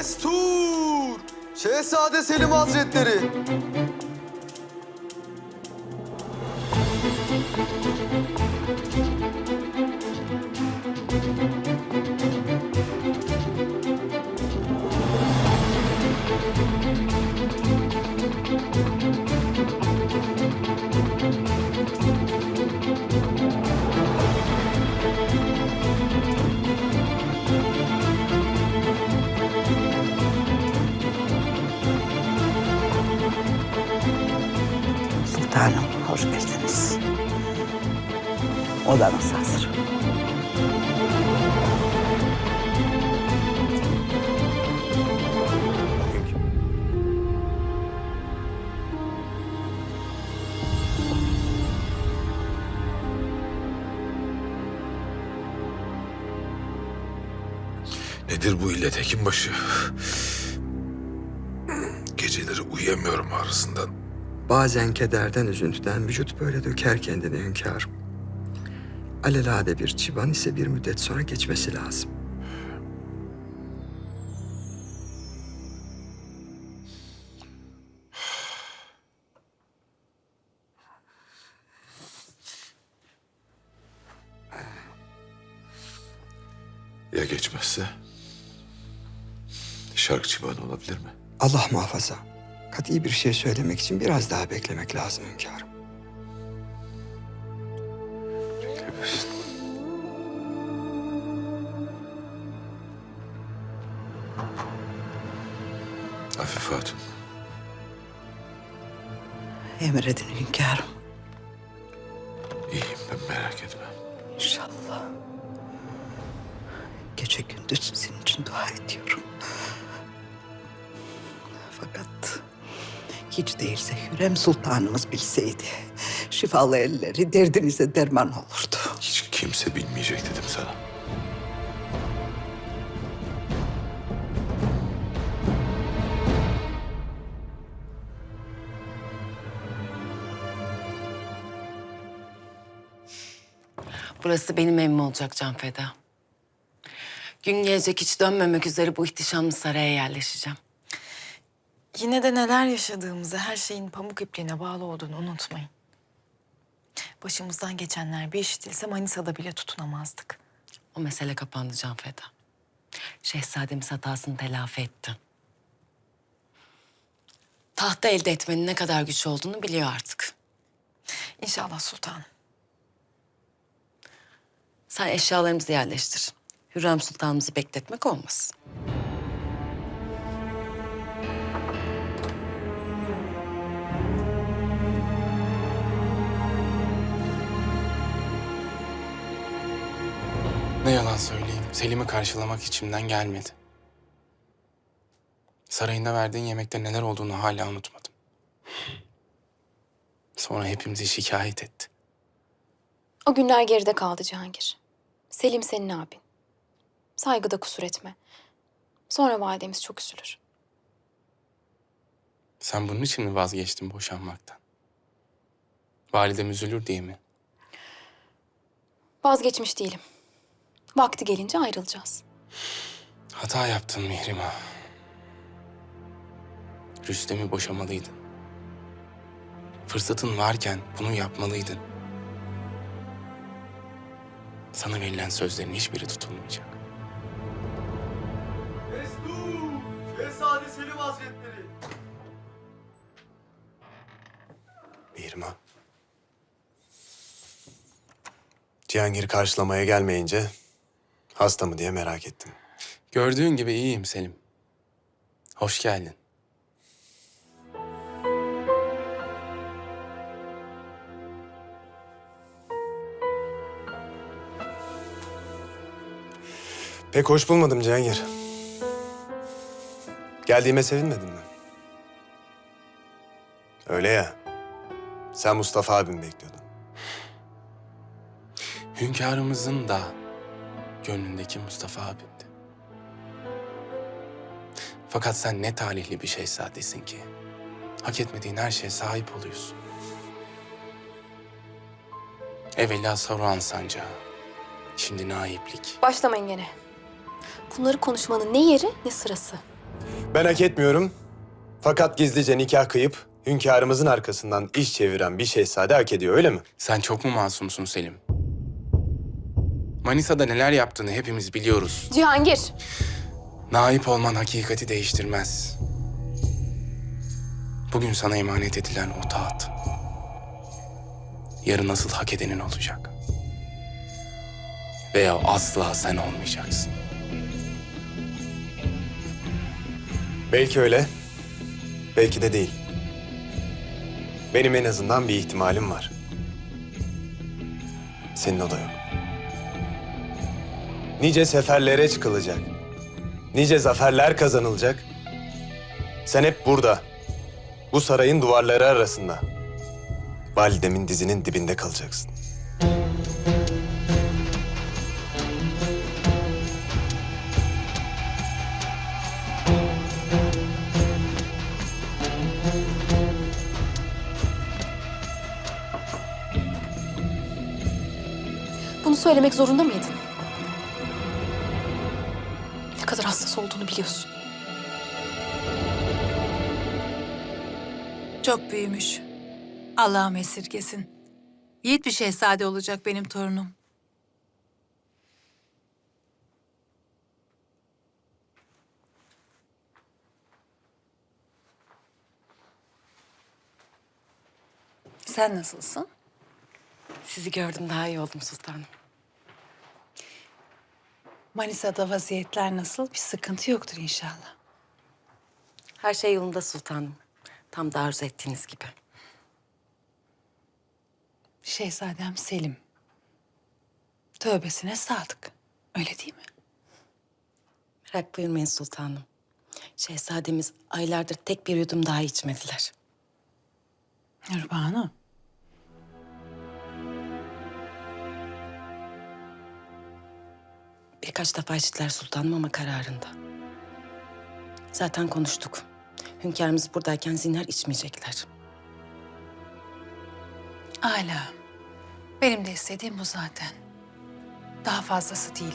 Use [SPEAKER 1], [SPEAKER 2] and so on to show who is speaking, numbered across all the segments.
[SPEAKER 1] Destur! Şehzade Selim Hazretleri.
[SPEAKER 2] Odanız hazır.
[SPEAKER 3] Nedir bu illet hekimbaşı? Geceleri uyuyamıyorum ağrısından.
[SPEAKER 4] Bazen kederden, üzüntüden vücut böyle döker kendini hünkârım. Alelade bir çıban ise bir müddet sonra geçmesi lazım.
[SPEAKER 3] Ya geçmezse? Şark çıbanı olabilir mi?
[SPEAKER 4] Allah muhafaza. Kat'i bir şey söylemek için biraz daha beklemek lazım hünkârım.
[SPEAKER 2] Emredin hünkârım.
[SPEAKER 3] iyiyim ben merak etme.
[SPEAKER 2] İnşallah. Gece gündüz senin için dua ediyorum. Fakat hiç değilse Hürrem Sultanımız bilseydi... ...şifalı elleri derdinize derman olurdu.
[SPEAKER 3] Hiç kimse bilmeyecek dedim sana.
[SPEAKER 5] Burası benim evim olacak Can Feda. Gün gelecek hiç dönmemek üzere bu ihtişamlı saraya yerleşeceğim.
[SPEAKER 6] Yine de neler yaşadığımızı, her şeyin pamuk ipliğine bağlı olduğunu unutmayın. Başımızdan geçenler bir işitilse Manisa'da bile tutunamazdık.
[SPEAKER 5] O mesele kapandı Can Feda. Şehzademiz hatasını telafi etti. Tahta elde etmenin ne kadar güç olduğunu biliyor artık.
[SPEAKER 6] İnşallah sultanım.
[SPEAKER 5] Sen eşyalarımızı yerleştir. Hürrem Sultanımızı bekletmek olmaz.
[SPEAKER 7] Ne yalan söyleyeyim, Selim'i karşılamak içimden gelmedi. Sarayında verdiğin yemekte neler olduğunu hala unutmadım. Sonra hepimizi şikayet etti.
[SPEAKER 8] O günler geride kaldı Cihangir. Selim senin abin. Saygıda kusur etme. Sonra validemiz çok üzülür.
[SPEAKER 7] Sen bunun için mi vazgeçtin boşanmaktan? Validem üzülür diye mi?
[SPEAKER 8] Vazgeçmiş değilim. Vakti gelince ayrılacağız.
[SPEAKER 7] Hata yaptın Mihrimah. Rüstem'i boşamalıydın. Fırsatın varken bunu yapmalıydın. Sana verilen sözlerin hiçbiri tutulmayacak.
[SPEAKER 1] Destur! Şehzade Selim Hazretleri.
[SPEAKER 9] Cihangir karşılamaya gelmeyince hasta mı diye merak ettim.
[SPEAKER 7] Gördüğün gibi iyiyim Selim. Hoş geldin.
[SPEAKER 9] Pek hoş bulmadım Cihangir. Geldiğime sevinmedin mi? Öyle ya. Sen Mustafa abimi bekliyordun.
[SPEAKER 7] Hünkârımızın da gönlündeki Mustafa abimdi. Fakat sen ne talihli bir şehzadesin ki. Hak etmediğin her şeye sahip oluyorsun. Evvela Saruhan sancağı. Şimdi naiplik.
[SPEAKER 8] Başlamayın gene. Bunları konuşmanın ne yeri ne sırası.
[SPEAKER 9] Ben hak etmiyorum. Fakat gizlice nikah kıyıp hünkârımızın arkasından iş çeviren bir şehzade hak ediyor öyle mi?
[SPEAKER 7] Sen çok mu masumsun Selim? Manisa'da neler yaptığını hepimiz biliyoruz.
[SPEAKER 8] Cihangir.
[SPEAKER 7] Naip olman hakikati değiştirmez. Bugün sana emanet edilen o taht. Yarın nasıl hak edenin olacak. Veya asla sen olmayacaksın.
[SPEAKER 9] Belki öyle. Belki de değil. Benim en azından bir ihtimalim var. Senin o da yok. Nice seferlere çıkılacak. Nice zaferler kazanılacak. Sen hep burada. Bu sarayın duvarları arasında. Validemin dizinin dibinde kalacaksın.
[SPEAKER 8] Söylemek zorunda mıydın? Ne kadar hassas olduğunu biliyorsun.
[SPEAKER 10] Çok büyümüş. Allah'ım esirgesin. Yiğit bir şehzade olacak benim torunum. Sen nasılsın?
[SPEAKER 5] Sizi gördüm daha iyi oldum sultanım.
[SPEAKER 10] Manisa'da vaziyetler nasıl? Bir sıkıntı yoktur inşallah.
[SPEAKER 5] Her şey yolunda sultanım. Tam da arzu ettiğiniz gibi.
[SPEAKER 10] Şehzadem Selim. Tövbesine sadık. Öyle değil mi?
[SPEAKER 5] Merak buyurmayın sultanım. Şehzademiz aylardır tek bir yudum daha içmediler.
[SPEAKER 10] Nurbanu.
[SPEAKER 5] Birkaç defa içtiler sultanım ama kararında. Zaten konuştuk. Hünkârımız buradayken zinhar içmeyecekler.
[SPEAKER 10] Hala. Benim de istediğim bu zaten. Daha fazlası değil.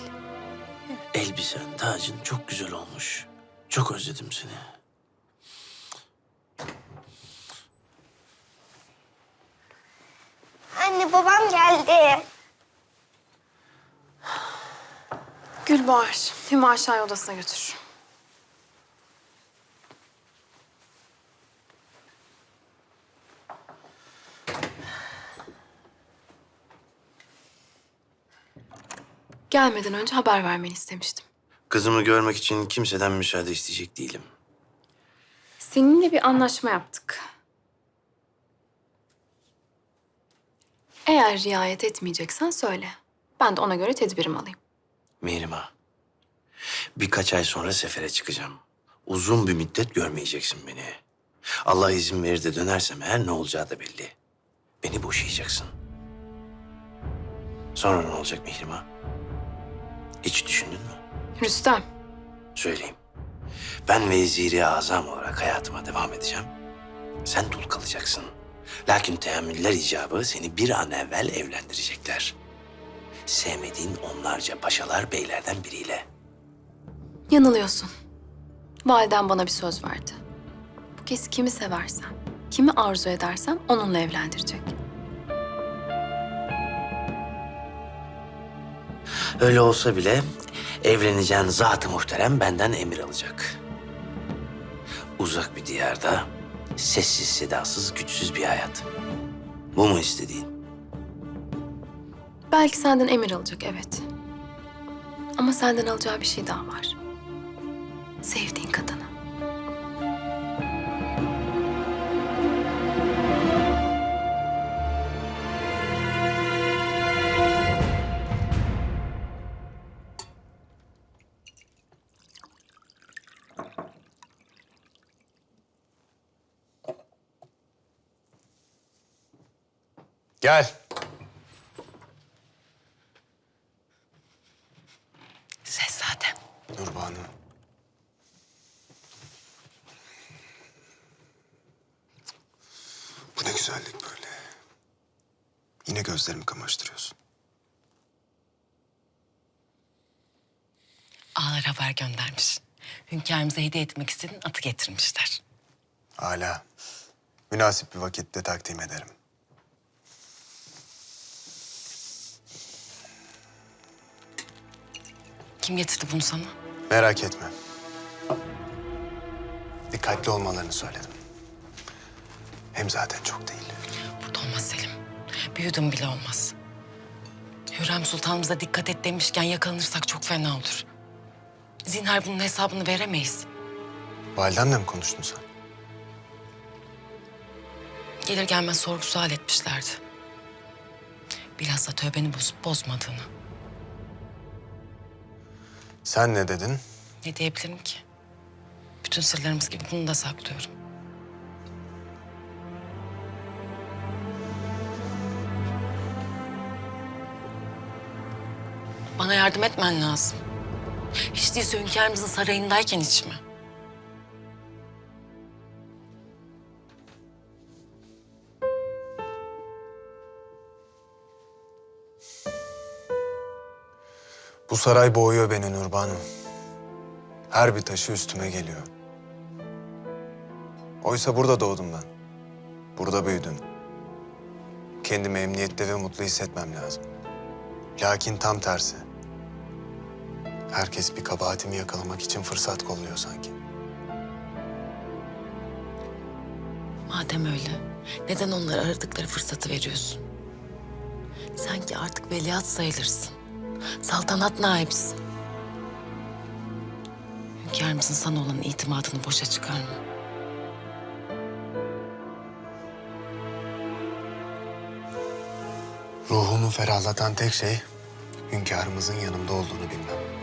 [SPEAKER 11] Elbisen, tacın çok güzel olmuş. Çok özledim seni.
[SPEAKER 12] Anne babam geldi.
[SPEAKER 8] Gülbahar, Hüma aşağıya odasına götür. Gelmeden önce haber vermeni istemiştim.
[SPEAKER 11] Kızımı görmek için kimseden müsaade isteyecek değilim.
[SPEAKER 8] Seninle bir anlaşma yaptık. Eğer riayet etmeyeceksen söyle. Ben de ona göre tedbirimi alayım.
[SPEAKER 11] Mihrimah, birkaç ay sonra sefere çıkacağım. Uzun bir müddet görmeyeceksin beni. Allah izin verir de dönersem eğer ne olacağı da belli. Beni boşayacaksın. Sonra ne olacak Mihrimah? Hiç düşündün mü?
[SPEAKER 8] Rüstem,
[SPEAKER 11] Söyleyeyim. Ben veziri azam olarak hayatıma devam edeceğim. Sen dul kalacaksın. Lakin teamüller icabı seni bir an evvel evlendirecekler. Sevmediğin onlarca paşalar beylerden biriyle.
[SPEAKER 8] yanılıyorsun. Validen bana bir söz verdi. Bu kez kimi seversem, kimi arzu edersem onunla evlendirecek.
[SPEAKER 11] Öyle olsa bile evleneceğin zat-ı muhterem benden emir alacak. Uzak bir diyarda sessiz sedasız güçsüz bir hayat. Bu mu istediğin?
[SPEAKER 8] Belki senden emir alacak, evet. Ama senden alacağı bir şey daha var. Sevdiğin kadını.
[SPEAKER 9] Gel.
[SPEAKER 5] Şehzadem.
[SPEAKER 9] Nurbanu. Bu ne güzellik böyle. Yine gözlerimi kamaştırıyorsun.
[SPEAKER 5] Ağlar haber göndermiş. Hünkârımıza hediye etmek istediğin atı getirmişler.
[SPEAKER 9] Hala. Münasip bir vakitte takdim ederim.
[SPEAKER 5] Kim getirdi bunu sana?
[SPEAKER 9] Merak etme. Dikkatli olmalarını söyledim. Hem zaten çok değil.
[SPEAKER 5] Burada olmaz Selim. Bir yudum bile olmaz. Hürrem Sultanımıza dikkat et demişken yakalanırsak çok fena olur. Zinhar bunun hesabını veremeyiz.
[SPEAKER 9] Validemle mi konuştun sen?
[SPEAKER 5] Gelir gelmez sorgu sual etmişlerdi. Bilhassa tövbeni bozup bozmadığını.
[SPEAKER 9] Sen ne dedin?
[SPEAKER 5] Ne diyebilirim ki? Bütün sırlarımız gibi bunu da saklıyorum. Bana yardım etmen lazım. Hiç değilse hünkârımızın sarayındayken hiç mi?
[SPEAKER 9] Bu saray boğuyor beni Nurbanım. Her bir taşı üstüme geliyor. Oysa burada doğdum ben. Burada büyüdüm. Kendimi emniyette ve mutlu hissetmem lazım. Lakin tam tersi. Herkes bir kabahatimi yakalamak için fırsat kolluyor sanki.
[SPEAKER 5] Madem öyle, neden onlara aradıkları fırsatı veriyorsun? Sanki artık veliaht sayılırsın. Saltanat naibisin. Hünkârımızın sana olan itimadını boşa çıkarma.
[SPEAKER 9] Ruhumu ferahlatan tek şey hünkârımızın yanımda olduğunu bilmem.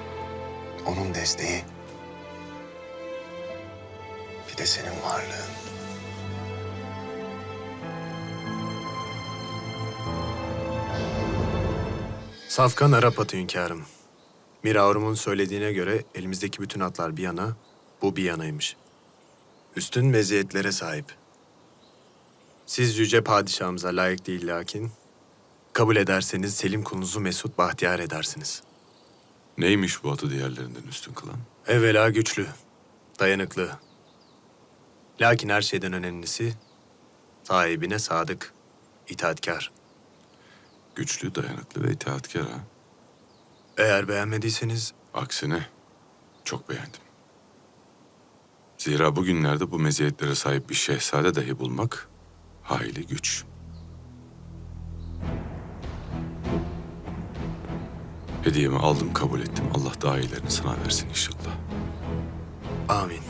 [SPEAKER 9] Onun desteği. Bir de senin varlığın. Safkan Arap atı hünkârım. Miraurum'un söylediğine göre elimizdeki bütün atlar bir yana, bu bir yanaymış. Üstün meziyetlere sahip. Siz yüce padişahımıza layık değil lakin Kabul ederseniz Selim kulunuzu mesut bahtiyar edersiniz.
[SPEAKER 3] Neymiş bu atı diğerlerinden üstün kılan?
[SPEAKER 9] Evvela güçlü, dayanıklı. Lakin her şeyden önemlisi sahibine sadık, itaatkar.
[SPEAKER 3] Güçlü, dayanıklı ve itaatkar ha.
[SPEAKER 9] Eğer beğenmediyseniz
[SPEAKER 3] Aksine çok beğendim. Zira bugünlerde bu meziyetlere sahip bir şehzade dahi bulmak hayli güç. Hediyemi aldım, kabul ettim. Allah daha iyilerini sana versin inşallah.
[SPEAKER 9] amin.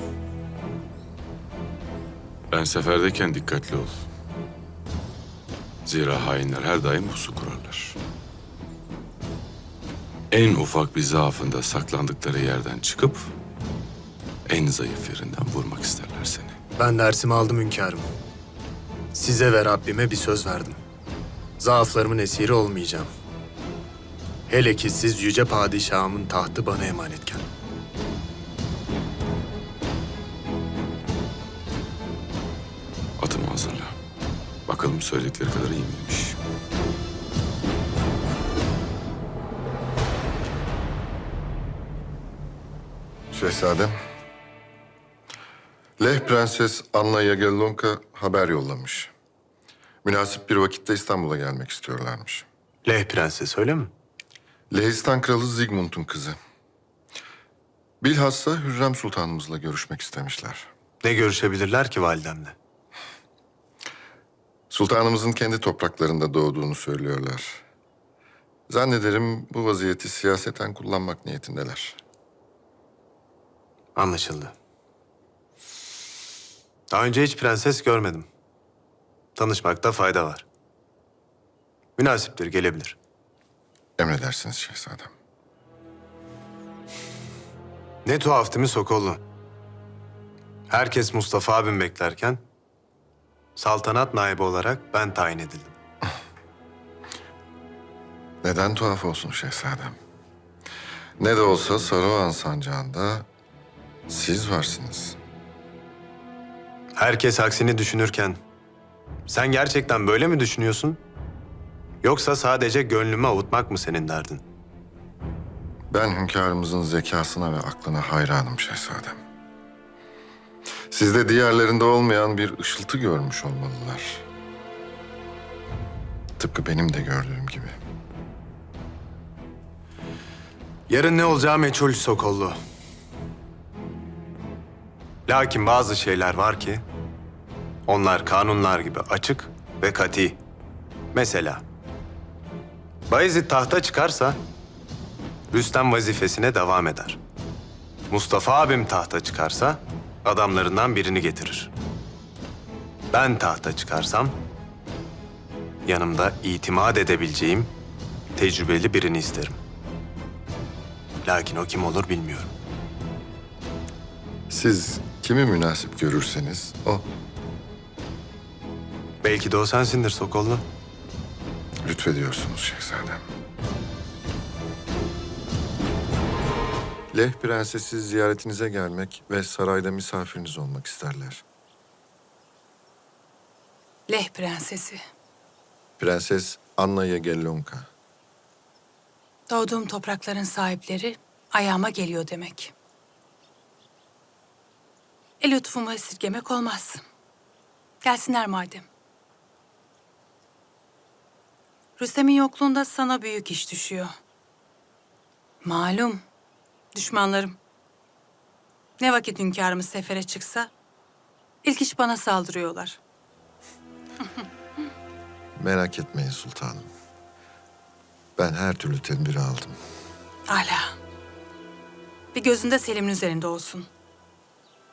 [SPEAKER 3] Ben seferdeyken dikkatli ol. Zira hainler her daim pusu kurarlar. En ufak bir zaafında saklandıkları yerden çıkıp en zayıf yerinden vurmak isterler seni.
[SPEAKER 9] Ben dersimi aldım hünkârım. Size ve Rabbime bir söz verdim. Zaaflarımın esiri olmayacağım. Hele ki siz yüce padişahımın tahtı bana emanetken.
[SPEAKER 3] Atımı hazırla. Bakalım söyledikleri kadar iyi miymiş?
[SPEAKER 13] Şehzadem. Leh Prenses Anna Yagellonka haber yollamış. Münasip bir vakitte İstanbul'a gelmek istiyorlarmış.
[SPEAKER 9] Leh prenses öyle mi?
[SPEAKER 13] Lehistan Kralı Zigmund'un kızı. Bilhassa Hürrem Sultanımızla görüşmek istemişler.
[SPEAKER 9] Ne görüşebilirler ki validemle?
[SPEAKER 13] Sultanımızın kendi topraklarında doğduğunu söylüyorlar. Zannederim bu vaziyeti siyaseten kullanmak niyetindeler.
[SPEAKER 9] Anlaşıldı. Daha önce hiç prenses görmedim. Tanışmakta fayda var. Münasiptir, gelebilir.
[SPEAKER 13] Emredersiniz şehzadem.
[SPEAKER 9] Ne tuhaf değil mi Sokollu? Herkes Mustafa abim beklerken... ...saltanat naibi olarak ben tayin edildim.
[SPEAKER 13] Neden tuhaf olsun şehzadem? Ne de olsa Saruhan sancağında siz varsınız.
[SPEAKER 9] Herkes aksini düşünürken... ...sen gerçekten böyle mi düşünüyorsun? Yoksa sadece gönlümü avutmak mı senin derdin?
[SPEAKER 13] Ben hünkârımızın zekasına ve aklına hayranım şehzadem. Sizde diğerlerinde olmayan bir ışıltı görmüş olmalılar. Tıpkı benim de gördüğüm gibi.
[SPEAKER 9] Yarın ne olacağı meçhul Sokollu. Lakin bazı şeyler var ki onlar kanunlar gibi açık ve kati. Mesela Bayezid tahta çıkarsa Rüstem vazifesine devam eder. Mustafa abim tahta çıkarsa adamlarından birini getirir. Ben tahta çıkarsam yanımda itimat edebileceğim tecrübeli birini isterim. Lakin o kim olur bilmiyorum.
[SPEAKER 13] Siz kimi münasip görürseniz o.
[SPEAKER 9] Belki de o sensindir Sokollu.
[SPEAKER 13] Lütfediyorsunuz şehzadem. Leh prensesi ziyaretinize gelmek ve sarayda misafiriniz olmak isterler.
[SPEAKER 10] Leh prensesi.
[SPEAKER 13] Prenses Anna Yagellonka.
[SPEAKER 10] Doğduğum toprakların sahipleri ayağıma geliyor demek. El lütfumu esirgemek olmaz. Gelsinler madem. Rüstem'in yokluğunda sana büyük iş düşüyor. Malum, düşmanlarım. Ne vakit hünkârımız sefere çıksa, ilk iş bana saldırıyorlar.
[SPEAKER 13] Merak etmeyin sultanım. Ben her türlü tedbiri aldım.
[SPEAKER 10] Ala. Bir gözünde Selim'in üzerinde olsun.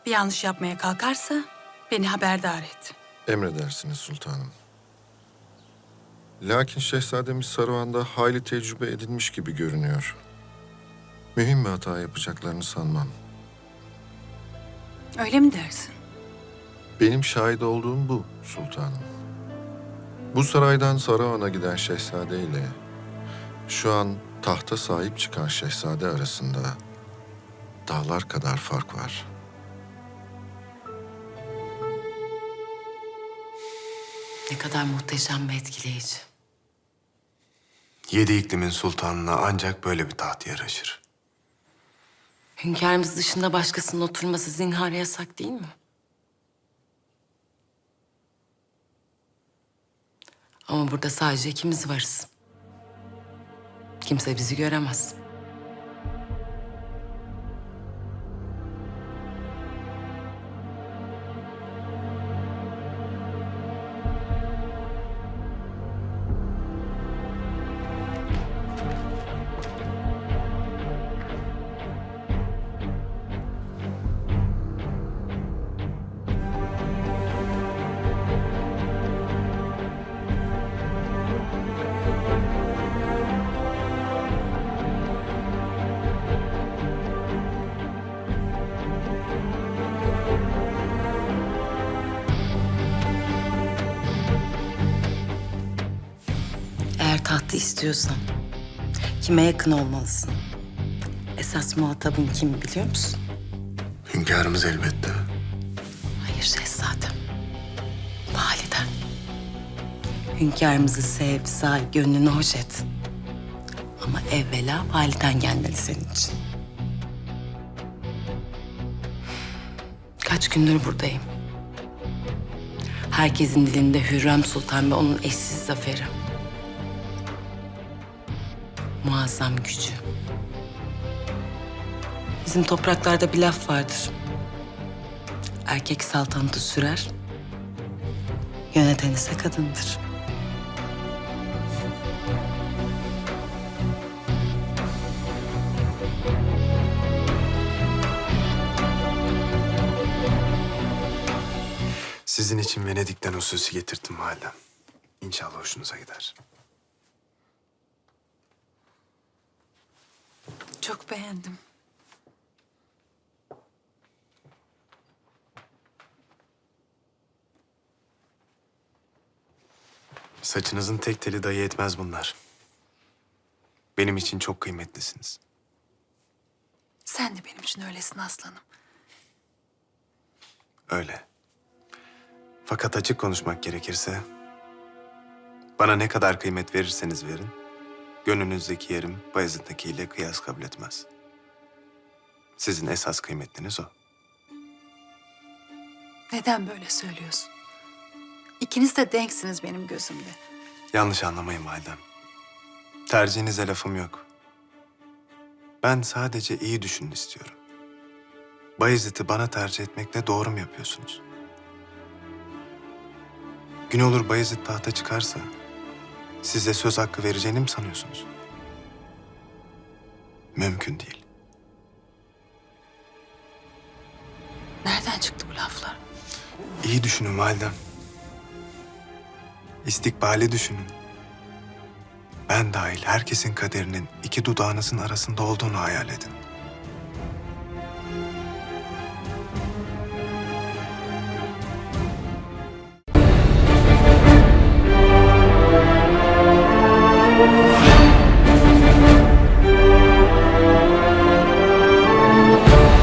[SPEAKER 10] Bir yanlış yapmaya kalkarsa beni haberdar et.
[SPEAKER 13] Emredersiniz sultanım. Lakin şehzademiz Saruhan'da hayli tecrübe edinmiş gibi görünüyor. Mühim bir hata yapacaklarını sanmam.
[SPEAKER 10] Öyle mi dersin?
[SPEAKER 13] Benim şahit olduğum bu sultanım. Bu saraydan Saruhan'a giden şehzade ile şu an tahta sahip çıkan şehzade arasında dağlar kadar fark var.
[SPEAKER 5] Ne kadar muhteşem ve etkileyici.
[SPEAKER 9] Yedi iklimin sultanına ancak böyle bir taht yaraşır.
[SPEAKER 5] Hünkârımız dışında başkasının oturması zinhar yasak değil mi? Ama burada sadece ikimiz varız. Kimse bizi göremez. Eğer tahtı istiyorsan kime yakın olmalısın? Esas muhatabın kim biliyor musun?
[SPEAKER 9] Hünkârımız elbette.
[SPEAKER 5] Hayır şehzadem. Validen. Hünkârımızı sev, say, gönlünü hoş et. Ama evvela validen gelmeli senin için. Kaç gündür buradayım. Herkesin dilinde Hürrem Sultan ve onun eşsiz zaferi. Muazzam gücü. Bizim topraklarda bir laf vardır. Erkek saltanatı sürer, yöneten ise kadındır.
[SPEAKER 9] Sizin için Venedik'ten hususi getirdim validem. İnşallah hoşunuza gider.
[SPEAKER 10] Çok beğendim.
[SPEAKER 9] Saçınızın tek teli dahi etmez bunlar. Benim için çok kıymetlisiniz.
[SPEAKER 10] Sen de benim için öylesin aslanım.
[SPEAKER 9] Öyle. Fakat açık konuşmak gerekirse... ...bana ne kadar kıymet verirseniz verin... Gönlünüzdeki yerim Bayezid'dekiyle kıyas kabul etmez. Sizin esas kıymetliniz o.
[SPEAKER 10] Neden böyle söylüyorsun? İkiniz de denksiniz benim gözümde.
[SPEAKER 9] Yanlış anlamayın validem. Tercihinize lafım yok. Ben sadece iyi düşünün istiyorum. Bayezid'i bana tercih etmekle doğru mu yapıyorsunuz? Gün olur Bayezid tahta çıkarsa size söz hakkı vereceğini mi sanıyorsunuz? Mümkün değil.
[SPEAKER 10] Nereden çıktı bu laflar?
[SPEAKER 9] İyi düşünün validem. İstikbali düşünün. Ben dahil herkesin kaderinin iki dudağınızın arasında olduğunu hayal edin.